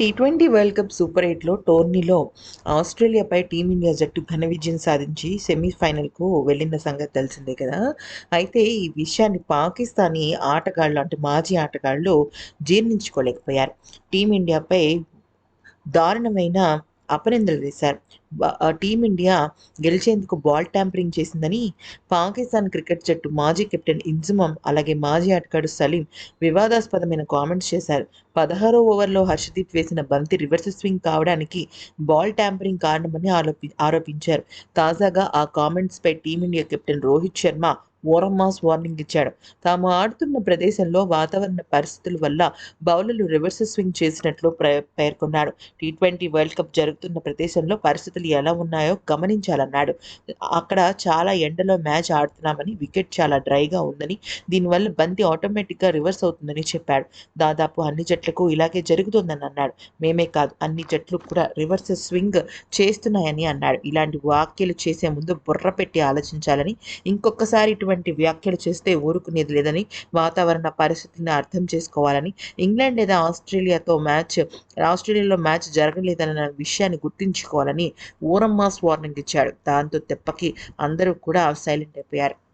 T twenty World Cup super ఎయిట్లో టోర్నీలో ఆస్ట్రేలియాపై team India జట్టు ఘన విజయం సాధించి సెమీఫైనల్కు వెళ్ళిన సంగతి తెలిసిందే కదా. అయితే ఈ విషయాన్ని పాకిస్తానీ ఆటగాళ్ళు అంటే మాజీ ఆటగాళ్ళు జీర్ణించుకోలేకపోయారు. టీమిండియాపై దారుణమైన అపనిందలు వేశారు. టీమిండియా గెలిచేందుకు బాల్ ట్యాంపరింగ్ చేసిందని పాకిస్తాన్ క్రికెట్ జట్టు మాజీ కెప్టెన్ ఇంజుమం అలాగే మాజీ ఆటగాడు సలీం వివాదాస్పదమైన కామెంట్స్ చేశారు. పదహారో ఓవర్లో హర్షదీప్ వేసిన బంతి రివర్స్ స్వింగ్ కావడానికి బాల్ ట్యాంపరింగ్ కారణమని ఆరోపి ఆరోపించారు. తాజాగా ఆ కామెంట్స్పై team India captain Rohit Sharma ఓరమ్మాస్ warning ఇచ్చాడు. తాము ఆడుతున్న ప్రదేశంలో వాతావరణ పరిస్థితుల వల్ల బౌలర్లు రివర్స్ స్వింగ్ చేసినట్లు పేర్కొన్నాడు. టీ ట్వంటీ వరల్డ్ కప్ జరుగుతున్న ప్రదేశంలో పరిస్థితులు ఎలా ఉన్నాయో గమనించాలన్నాడు. అక్కడ చాలా ఎండలో మ్యాచ్ ఆడుతున్నామని వికెట్ చాలా డ్రైగా ఉందని దీనివల్ల బంతి ఆటోమేటిక్గా రివర్స్ అవుతుందని చెప్పాడు. దాదాపు అన్ని జట్లకు ఇలాగే జరుగుతుందని అన్నాడు. మేమే కాదు అన్ని జట్లు కూడా రివర్స్ స్వింగ్ చేస్తున్నాయని అన్నాడు. ఇలాంటి వ్యాఖ్యలు చేసే ముందు బుర్ర పెట్టి ఆలోచించాలని ఇంకొకసారి ఇటువంటి వ్యాఖ్యలు చేస్తే ఊరుకునేది లేదని వాతావరణ పరిస్థితిని అర్థం చేసుకోవాలని ఇంగ్లాండ్ లేదా ఆస్ట్రేలియాతో మ్యాచ్ ఆస్ట్రేలియాలో మ్యాచ్ జరగలేదన్న విషయాన్ని గుర్తించుకోవాలని ఊరమ్మాస్ వార్నింగ్ ఇచ్చాడు. దాంతో తెప్పకి అందరూ కూడా సైలెంట్ అయిపోయారు.